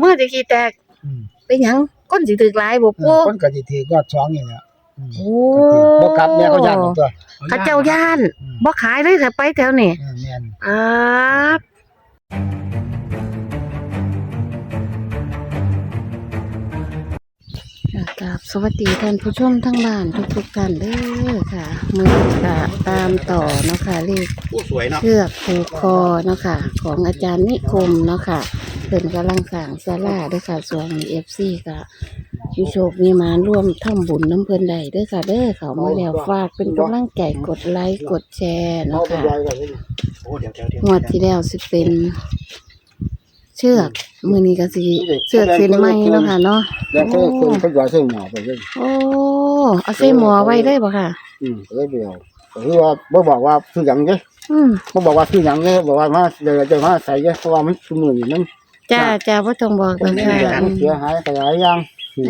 เมื่อจะขี้แตกอืมเป็นหยังก้นสิถึกหลายบ่เอปูอคนก็สิถือยอดสองนี่แหละอืมโอ้ก็ถือบ่กลับเนี่ยเขาย่านตัวเขาเจ้าย่านอืมบ่ขายเลยถ้าไปแถวนี้เออแม่นอ่า กับสวัสดีท่านผู้ชมทั้งบ้านทุกๆท่านเด้อค่ะมือก็ตามต่อเนาะค่ะเลขผู้สวยเนาะเชือกผูกคอเนาะค่ะ ของอาจารย์นิคมเนาะค่ะเพิ่นกำลังสั่งศาลาด้วยค่ะส่วนเอฟซีก็มีโชคมีหมาร่วมทำบุญน้ำเพิ่นใดเด้อค่ะเด้อเขามาแล้วฝากเป็นกำลังใจกดไลค์กดแชร์เนาะค่ะโอ้เดี๋ยวเดี๋ยวเดี๋ยวงวดที่แล้วสิเป็น เชือกมือนี้ก็สิเชือกเส้นไหมเนาะค่ะเนาะแล้วก็คนเขาย่อยใส่หม้อไปเลยโอ้เอาใส่หมอไว้ได้บ่ค่ะ อืมก็เลยเดียวก็คือว่าบ่บอกว่าคือหยังเด้อืมบ่บอกว่าคือหยังเด้บอกว่ามาเดี๋ยวจะมาใส่เด้เพราะว่ามันซุมื้อนี้มันจ้าจ้าบ่ต้องบอกกันค่ะมันเสียหายไปหลายอย่างอื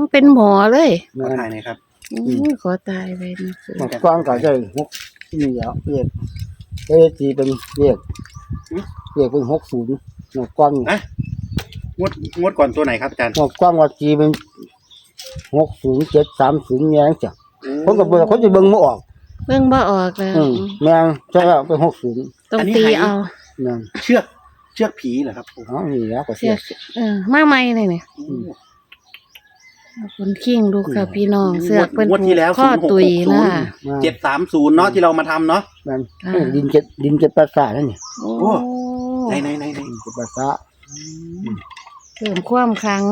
มเป็นหมอเลยขอแม่นถ่ายหน่อยครับอืมขอตายไปนะคือหมดกว้างก็ได้หกนี่แล้วเรียกเรียกตีเป็นเรียกเรียกเป็นหกศูนย์ หมดกว้างอะงวดงวดก่อนตัวไหนครับอาจารย์หมดกว้างว่าตีเป็นหกศูนย์เจ็ดสามศูนย์แมงจ้ะคนกับเบิ่งคนจะเบิ่งไม่ออก เบิ่งบ่ออกแล้วอืมแมงใช่แล้วเป็นหกศูนย์ต้องตีเอาแมงเชือกเชือกผีเหรอครับอ๋อนี่แล้วก็เสีเสียย เออมาใหม่เลยเนี่ยคนคิงดูค่ะ พี่น้องเสือกเป็นงวดที่แล้วข้อตุยนะ เจ็ดสามศูนย์เนาะที่เรามาทำเนาะแมงดินเจ็ดดินเจ็ดภาษานั่นนี่ โอ้โอ้ ไหนไหนไหนไหนดินเจ็ดภาษาเพิ่มความครั้ง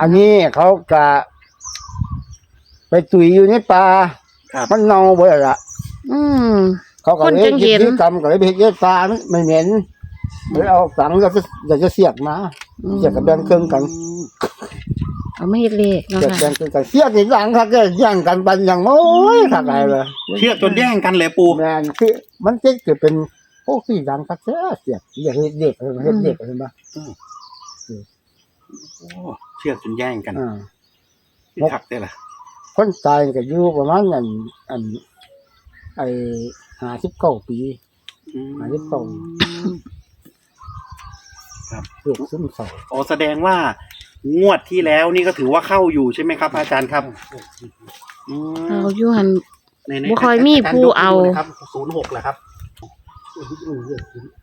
อันนี้เขากะไปตุยอยู่ในป่าครับมันเน่าเบ่ละอืมเขาก็คนเลยจังเห็คิดนที่กรรมก็เลยไปเฮ็ดเฮ็ดปลาไม่เหม็นเลยเอาสังแล้วก็อยากจะเสียกมาเสียกกับแบ่งครึ่งกันเอาไม่เฮ็ดเลขเนาะเสียกค่ะแบ่งครึ่งกันเสียกอีกหลังครับก็แย่งกันปันอย่างโอ้ยขัดอะไรเลยเชือกจนแย่งกันเลยปูแม่นคือมันเจ๊จะเป็น พวกที่ดังคักแท้เสียกอยากเฮ็ดเด็กเฮ็ดเด็กเห็นปะโอ้เชือกจนแย่งกันอ่าที่ขักได้ล่ะ คนตายก็อยู่ประมาณอันอันไอ้ห้าสิบเก้าปีอืมหาที่ตรงครับเด็กซึมเศร้าอ๋อแสดงว่างวดที่แล้วนี่ก็ถือว่าเข้าอยู่ใช่ไหมครับ อาจารย์ครับอืมเอาอยู่หันในในบ่ค่อยมีผู้เอาครับศูนย์หกเหรอครับ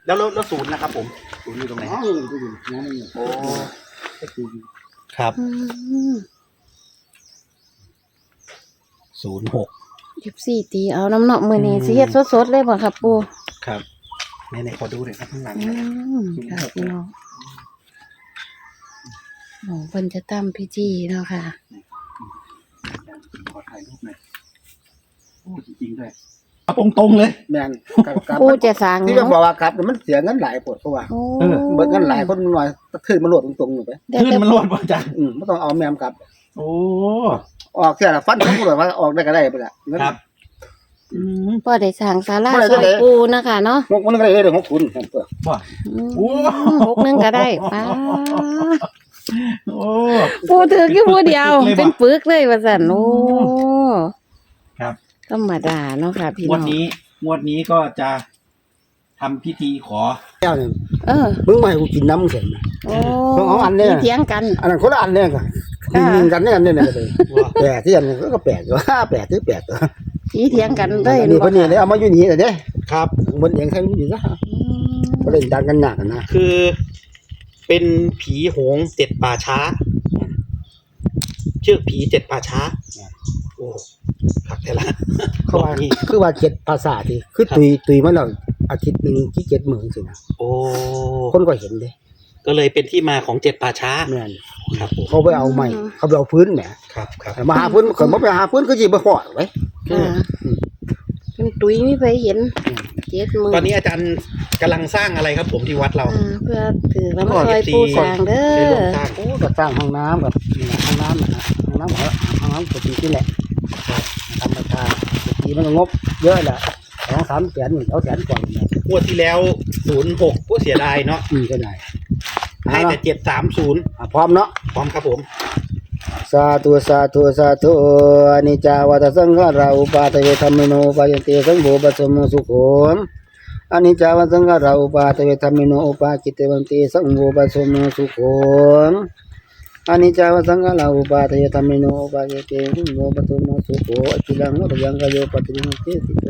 แล้วแล้วแล้วศูนย์นะครับ ผมศูนย์อยู่ตรงไหนอ๋อนี่ดูดิน้ำนี่โอ้ก็คือครับอืมศูนย์หกยิบสี่ตีเอาน้ำเนาะมื้อนี้อืมสิเฮ็ดสดๆเลยบ่ครับปู่ครับในในขอดูหน่อยครับข้างหลังอืมค่ะพี่น้องโอ้เพิ่นจะทำพิธีเนาะค่ะขอถ่ายรูปหน่อยโอ้จริงๆด้วยเอา ตรงๆเลย แม่นกับกับปู่จะสร้างที่เนาะเราบอกว่าครับมันเสียเงินหลายปวดเพราะว่าโอ้เออเบิดเงินหลายคนหน่อยขึ้นมาโหลดตรงๆอยู่ไปได้ขึ้นแต่มันรอดป่ะอาจารย์อืมไม่ต้องเอาแมมกลับ โอ้ ออกเสียละฟันทั้งหมดว่าออกได้ก็ได้ไปละเงินครับ อืมพ่อได้สร้างศาลาบ่ได้ซอยได้ปูนะคะเนาะหกมันก็ได้เลยหกทุนเปิดว่า อืมโอ้ หกหนึงก็ได้ป้าโอ้ ปูถือแค่ผู้เดียวเลยบ่เป็นปึกเลยว่าซั่นโอ้ครับ ธรรมดาเนาะค่ะ พี่งน้วอดงนี้งวดนี้ก็จะทำพิธีขอ แก้วหนึ่งเออ มึงมาให้กูกินน้ำเข็มนะโอ้ต้องเอาอันเนี้ยมีเถียงกัน อันนั้นคนละอันเนี่ยกันอ่า ยิงกันเนี่ยอันเนี่ยเลยแปลกที่อันนี้ก็แปลกอยู่ ว่าแปลกที่แปลกตัวมีเถียงกันเลยอันนี้คนนี้เลยเอามาอยู่นี่เลยเด้ครับบนเองใครอยู่ซะอืมก็เล่นดันกันหนักนะคือเป็นผีโหงเจ็ดป่าช้าเชือกผีเจ็ดป่าช้า โอ้ ขักแต่ละเขาว่านี่คือว่าเจ็ดภาษาที่คือตุยตุยมาแล้วอาทิตย์หนึ่งที่เจ็ดหมื่นสินะโอ้คนก็เห็นเด้ก็เลยเป็นที่มาของเจ็ดป่าช้าแม่นครับผมเขาไปเอาใหม่ เขาไปเอาพื้นแหมครับครับมาหาพื้นคนมาไปหาพื้นก็จีบไปขอดไว้อ่าเป็นตุ้ยไม่ไปเห็นเจ็ดมือตอนนี้อาจารย์กำลังสร้างอะไรครับผมที่วัดเรา อ่าเพื่อถือแล้วมาก็ซอย FC ปูสร้างเด้ได้ร่วมอ สร้างโอ้ก็สร้างห้องน้ำกับนี่นะห้องน้ำนะฮะห้องน้ำเหรอห้องน้ำปกตินี่แหละธรร มชาติปกติมันก็งบเยอะแหละสองสามแสนเอาแสนกว่าเนี่ยงวดที่แล้วศูนย์หกก็เสียดายเนาะอืมก็ได้ให้แต่เจ็ดสามศูนย์อะพร้อมเนาะพร้อมครับผมสาธุสาธุสาธุอนิจจาวัตสังขาราอุปาทเวธรรมโนปายันติสังโฆปัสสโมสุโขมอนิจจาวัสังขาราอุปาทเวธรรมิโนอุปาจิตเตวันติสังโฆปัสสโมสุโขอนิจจาวัสังขาราอุปาทเวธรรมิ โนอุปาจิตเตสังโฆปัสสโมสุโขอจิลังวัตยังกโยปฏิริงเตสิโต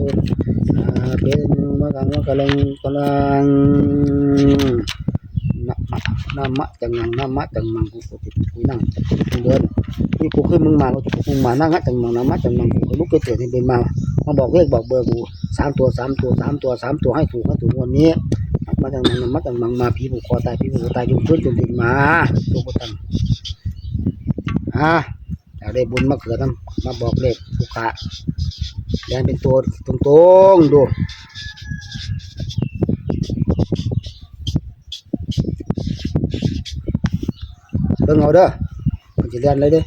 อาเปนมะกังมะกะลังกะลังนะมะนะมะจังงังนะมะจังมังกูกูติกูนั่งกูเดินนี่กูขึ้นมึงมากูมึงมานั่งนะจังมังนะมะจังมังกูลุกเกิดนี่เป็นมามาบอกเลขบอกเบอร์กูสามตัวสามตัวสามตัวสามตัวให้ถูกให้ถูกวันนี้ มาจากมังมาจากมังมาผีผูกคอตายผีผูกคอตายยุ่งพื้นจนถึงมาตัวกูตั้งอาอยากได้บุญมาเกิดน้ำมาบอกเลขผูกขาแดงเป็นตัวตรงๆดูเบิ่งเอาเด้อมันจะเรียนเลยเด้อ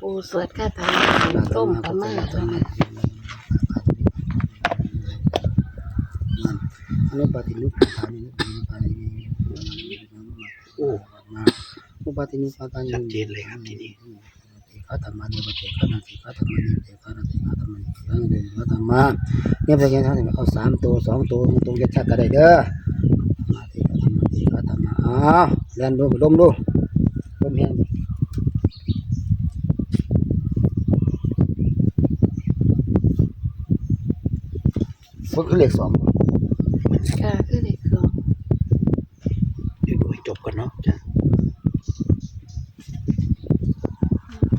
ปูสวดคาถาต้มประมาตัวนั้ นอันนี้ปฏิรูปปฏิรูปปฏิรูปโอ้มาอุปาทินิปาตานิชัดเจนเลยครับทีนี้ข้าธรรมานิปเตข้านาติข้าธรรมานิเตข้านาติข้าธรรมานิข้านาติข้าธรรมาเนี่ยพระเจ้าท่านเอาสามตัวสองตัวตรงจะชัดก็ได้เด้อนาติข้าธรรมานิข้าธรรมาอ้าวเล่นดูลมดูลมแห้งฝึกเลขสอง ค่ะคือเด็กสองเดี๋ยวดูให้จบก่อนเนาะจ้ะ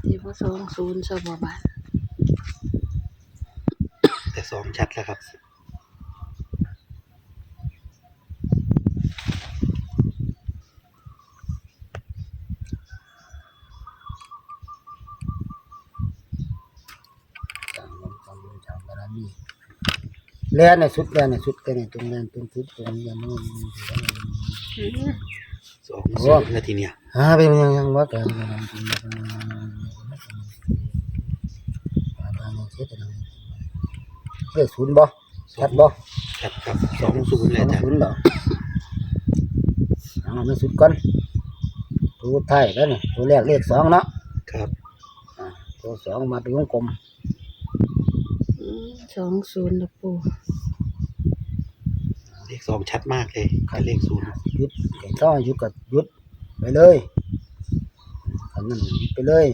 เี๋ยวสองศูนย์สบบัตแต่สองชัดแล้วครับ แล่นในสุดแล่นในสุดแลนในตรงแล่นตรงสุดตรงยันโน่นสองศูนย์นาทีเนี่ยอ่าเป็นยังยังว่ากันเลขศูนย์บ่ชัดบ่ชัดครับสองศูนย์เลยจารย์ศูนย์บ่เอาไม่สุดก่อนตัวไทยแล้วนี่ตัวแรกเลขสองเนาะครับตัวสองมาเป็นวงกลมสองศูนย์นะปูเล ขสองชัดมากเลยกับเลขศูนย์หยุดไก่ต้องหยุดกับหยุดไปเลยขันนั้นหยุดไปเลย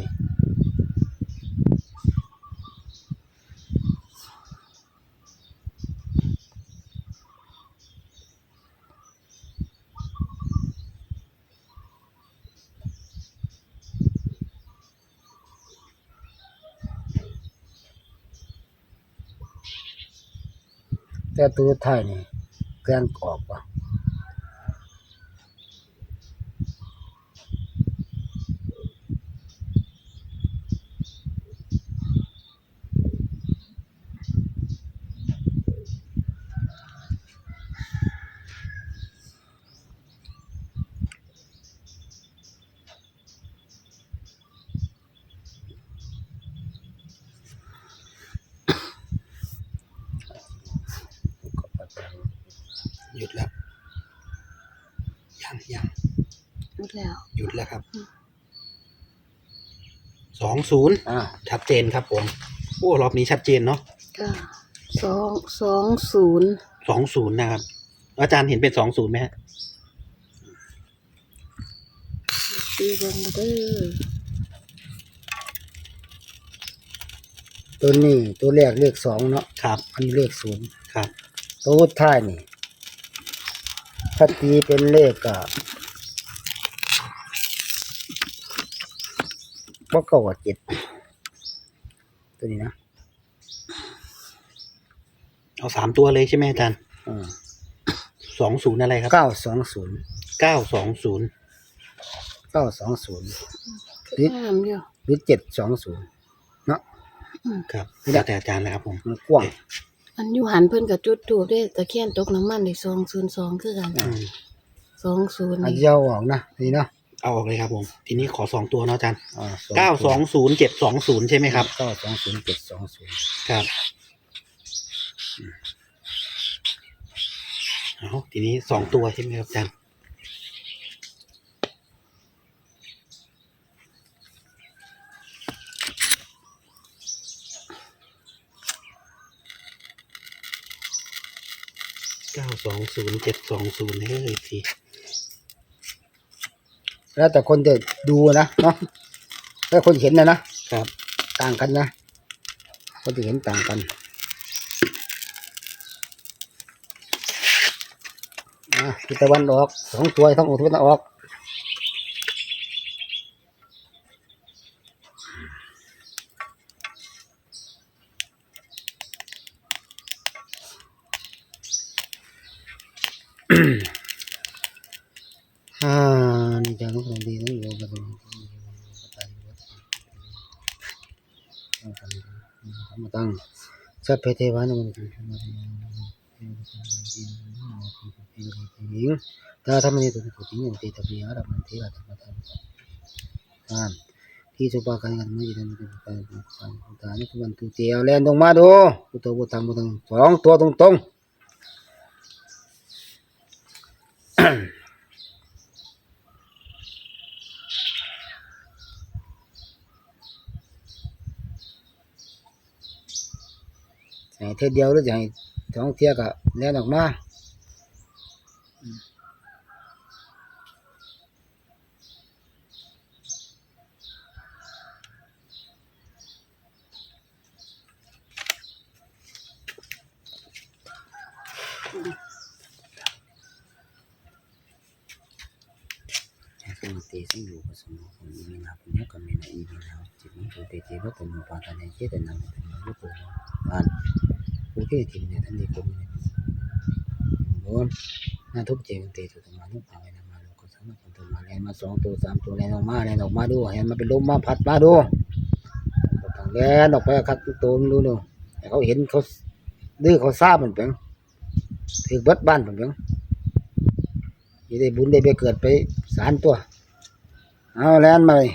แต่ตัวไทายนี่ แกล้งออก หยุดแล้ว ยังยังรู้แล้ว หยุดแล้วครับ สองศูนย์อ่าชัดเจนครับผม โอ้ รอบนี้ชัดเจนเนาะก็สองสองศูนย์สองศูนย์นะครับ อาจารย์เห็นเป็นสองศูนย์ไหมฮะ ตีเบังเด้อตัวนี้ตัวแรกเลขสองเนาะครับ อันนี้เลขศูนย์ครับตัวสุดท้ายนี่ ถ้าตีเป็นเลขก็บ่เก้ากับเจ็ดตัวนี้นะเอาสามตัวเลยใช่ไหมอาจารย์อ่าสองศูนย์อะไรครับเก้าสองศูนย์เก้าสองศูนย์เก้าสองศูนย์งามอยู่หรือเจ็ดสองศูนย์เนาะครับแล้วแต่อาจารย์นะครับผมมันกว้าง อันอยู่หันเพิ่นกับจุดถูกได้ตะเคียนตกน้ำมันได้สองศูนย์สองคือกันอืมสองศูนย์อาจนี่จะเอาออกนะนี่เนาะเอาออกเลยครับผม ทีนี้ขอสองตัวเนาะอาจารย์อ่าเก้าสองศูนย์เจ็ดสองศูนย์ใช่ไหมครับ เก้าสองศูนย์เจ็ดสองศูนย์ครับเอาทีนี้สองตัวใช่ไหมครับอาจารย์ ก้าสองศูนย์เจ็ดสองศูนย์ให้เลยทีแล้วแต่คนจะดูนะเนาะแล้วคนเห็นนะนะครับ ต่างกันนะ คนจะเห็นต่างกันอะทิศตะวันออกสองตัวทั้งออกทิศตะวันออก อ่านี่จะรู้ของดีต้องอยู่กับมันมาตั้งสั พเพเทวานุมันถ้าทำนี้ตัวผู้หญิงอย่างตีตะบีอารับมันที่อาจจะมาทำตามที่สุภาพกันกันไม่ยืนในการการตานี่คือวันตุเตียวแลนตรงมาดูตัวบุตรบุตรสองตัวตรงตรง ให้เทอเดียวหรือจะให้สองเที่ยก็แล่นออกมาซึ่งตีซึ่งอยู่กับสมองของอีมินาปุญญกรรมในอีมินาจิตมันคือเตจิวัตถุปาทานในเจตนาเป็นรูปตัวบ้านผู้ที่ทิมเนี่ยท่านดีคนเนี่ยโดนนาทุกเจมันตีสุดมานุภาเวนามาโลกสามารถตัวมาแลนมาสองตัวสามตัวแลนออกมาแลนออกมาดูเห็นมันเป็นลมมาพัดมาดูต่างแลนออกไปคัดตัวดูดูให้เขาเห็นเขาดื้อเขาทราบมันเป็นถือบิดบ้านมันเป็นยี่ได้บุญได้ไปเกิดไปสารตัว เอาแลนมาเลย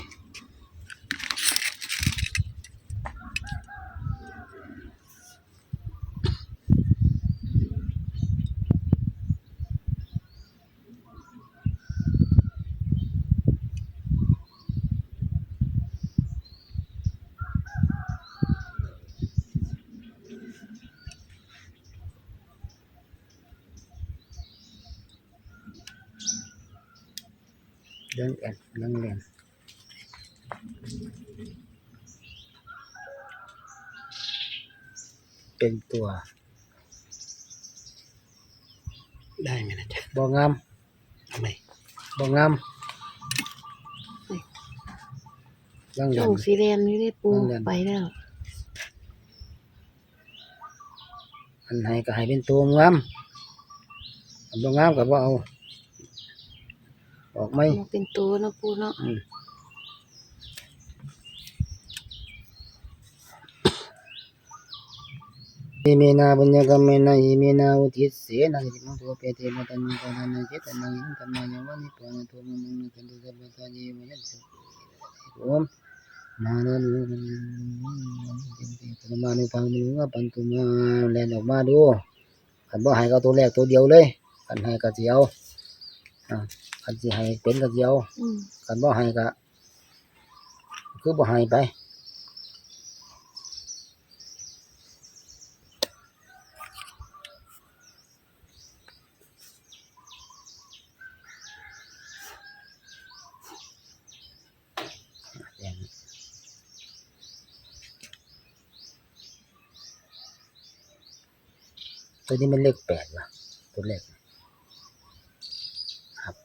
เรื่องแอนเรื่องแรงเป็นตัว ได้ไหมนะจ๊ะบ่งามทำไมบ่งามเรื่องแรช่องงสีแดงนี่ได้ปูนั่นแหละไปแล้ว อันให้ก็ให้เป็นตัวงามอันบ่งามก็บ่เอา ออกไหมมาเป็นตัวเนาะปูเนาะอืมอิเมนาบุญญกรรมเมนะอิเมนาอุทิศเสนะจิมังตัวเปเทมตันมิกานาเจตนายินธรรมายวันิปานะตัวมังนะกันตุสัพพะตาเยมยันตุโอมนานานุธรรมานุพังมุงปันตุมาแลนออกมาดูคันบ่ให้ก็ตัวแรกตัวเดียวเลยคันให้ก็สิเอาอ่า คันสิให้เป็นก็สิเอาอืมกันบ่ให้ก็คือบ่ให้ไปตัวนี้มันเลขแปดว่ะตัวเลขครับ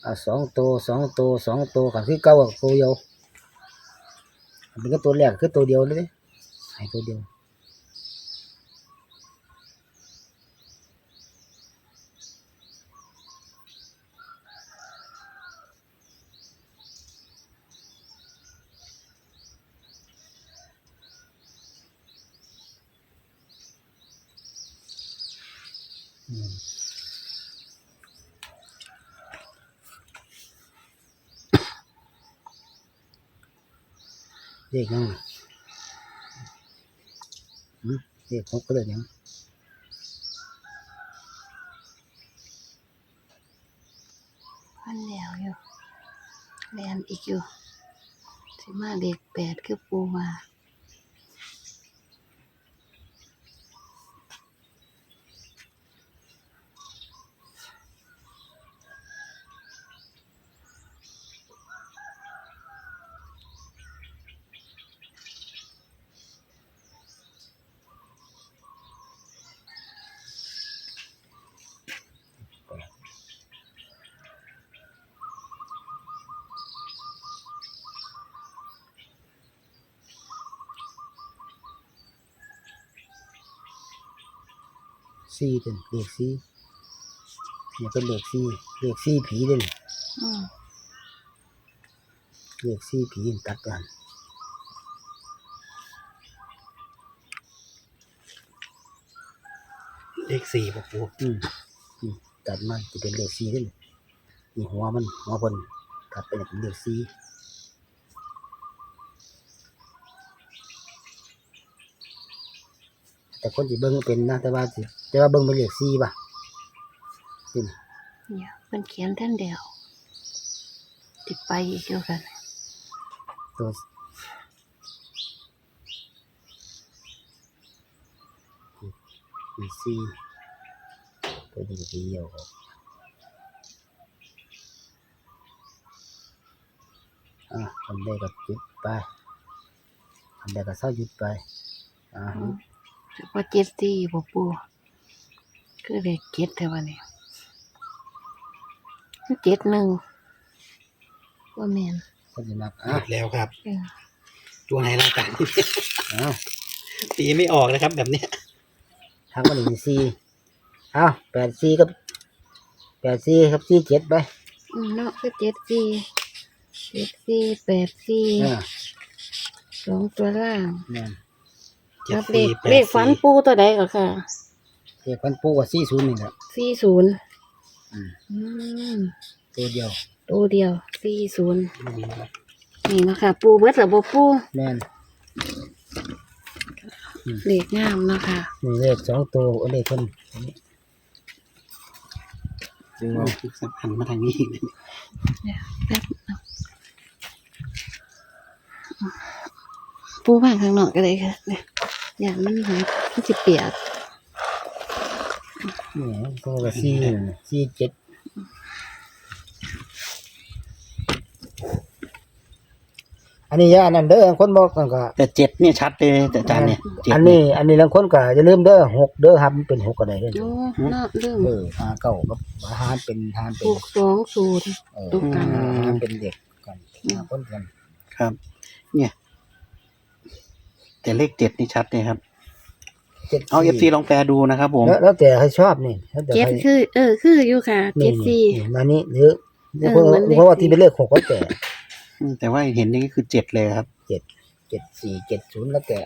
อ่า สองตัวสองตัวสองตัวก็คือเก้ากับตัวเดียวมันนี้ก็ตัวแรกคือตัวเดียวเลยให้ตัวเดียว เลขยังหืมเลขหกก็เลยยังพันแล้วอยู่แลมอีกอยู่สิมาเด็กแปดคือปูว่า สี่เป็นเลขสี่เนี่ยเป็นเลขสี่เลขสี่ผีเด่นอืมเลขสี่ผีตัดกันเลขสี่บอกปูอืมอืมตัดมันจะเป็นเลขสี่เด่นนี่หัวมันหัวบนตัดเป็นเลขสี่แต่ คนที่เบิ้งเป็นนะแต่ว่าสิแต่ว่าเบิ้งเป็นเลขสี่ป่ะนี่เนี่ยเพิ่นเขียนแท่นเดียวติดไปอีกแล้วกัน ตัวมีสี่ตัวนี้ก็เดียวครับอะทำได้ก็หยุดไปทำได้ก็เศร้าหยุดไปอ่า อืมถือ ว่าเจ็ดสี่บ่ปูคือเลขเจ็ดแต่ว่านี่เจ็ดหนึ่งว่าแมนก็จะนับหอะมดแล้วครับ เออตัวไหนล่ะอาจารย์อ้าวตีไม่ออกนะครับ แบบเนี้ยทางมันมีสี่อ้าวแปดสี่กับแปดสี่ครับสี่เจ็ดไปอืมเนาะคือเจ็ดสี่เจ็ดสี่แปดสี่อ่าสองตัวล่างเนี่ ยเจ็คดรับเลสี่ขแปดเลขฝันสี่ปูตัวใดก็ค่ะเด็กพันปูกับสี่ศูนย์นี่แหละ สี่ศูนย์อืมอืม ตัวเดียวตัวเดียวสี่ศูนย์นี่เนาะคะปูเบิดหรือบ่ปูแม่นเลขงามเนาะค่ะนี่เลขสองตัวเลขคนโอ้หันมาทางนี้อีกนะเดี๋ยวแป๊บนึงปูบ้างข้างนอกก็ได้ค่ะเนี่ย อย่างมันหายมันสิเปียกนี่ตัวกับสี่สี่เจ็ดอันนี้อย่าอันนั้นเด้อคนบอกกันก็แต่เจ็ดเนี่ยชัดเลยแต่อาจารย์เนี่ยเจ็ดอันนี้ อันนี้บางคนก็จะลืมเด้อหกเด้อครับมันเป็นหกก็ได้เด้อโอ้เนาะเรื่องเออหาเก้ากับอาหารเป็นอาหารเป็นหกสองศูนย์เออตรงกลางอาหารเป็นเด็กกันหาคนกันครับ เนี่ย แต่เลขเจ็ดนี่ชัดเลยครับ จ็ดเอาเอฟซีลองแปลดูนะครับผม แล้วแล้วแต่ใครชอบนี่แล้วแต่เจ็ดใครคือ เออ คืออยู่ค่ะนี่เจ็ดสี่ นี่มานี่หรือเออเพราะเหมือนเลข เพราะว่าที่เป็นเลขหกก็แต่อืมแต่ว่าเห็นอย่างนี้คือเจ็ดเลยครับเจ็ดเจ็ดสี่เจ็ดศูนย์แล้วแต่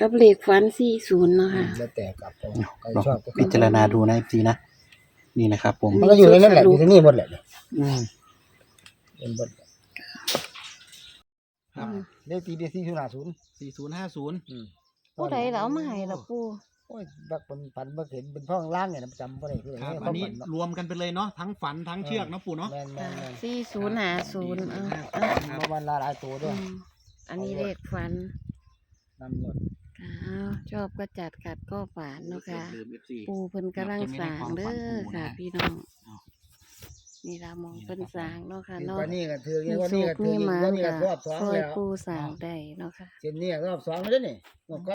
กับเลขฟันสี่ศูนย์เนาะค่ะ แล้วแต่กลับเอาใครลองชอบก็พิจารณาดูนะเอฟซีนะ นี่นะครับผม มันก็อยู่ในนั้นแหละอยู่ที่นี่หมดแหละเนี่ยอืมเป็นหมด ครับ เลขตีเป็นสี่ศูนย์ห้าศูนย์สี่ศูนย์ห้าศูนย์อืมผู้ใดเหรามาให้ล่ะปูโอ้ยบักเป็นพันบักเห็นเป็นพ่องล่างเนี่ยนะจำบ่ได้คือครับเยอันนี้ความฝัเาะรวมกันไปเลยเนาะทั้งฝันทั้งเชือกเนาะปู่เนาะแม่นแม่นแม่นสี่ศูนย์หาศูนย์เออเออครับเมื่อวันละหลายตัวด้วยอืมอันนี้เลขฟันนำหมดค่ะอ้าวชอบก็จัดกัดก็ฝานเนาะค่ะลืม FC ปูเพิ่นกำลังสร้างเด้อค่ะ พี่น้อง นี่เรามองเพิ่นสร้างเนาะค่ะคือเนาะวันนี้ก็ถือมีวันโชนี้คก็ถือมีหมาวันนี้ก็ค่ะรอบสองซอยแล้วปูสร้างได้เนาะค่ะเจนนี่รอบสองแล้วนี่หมดก็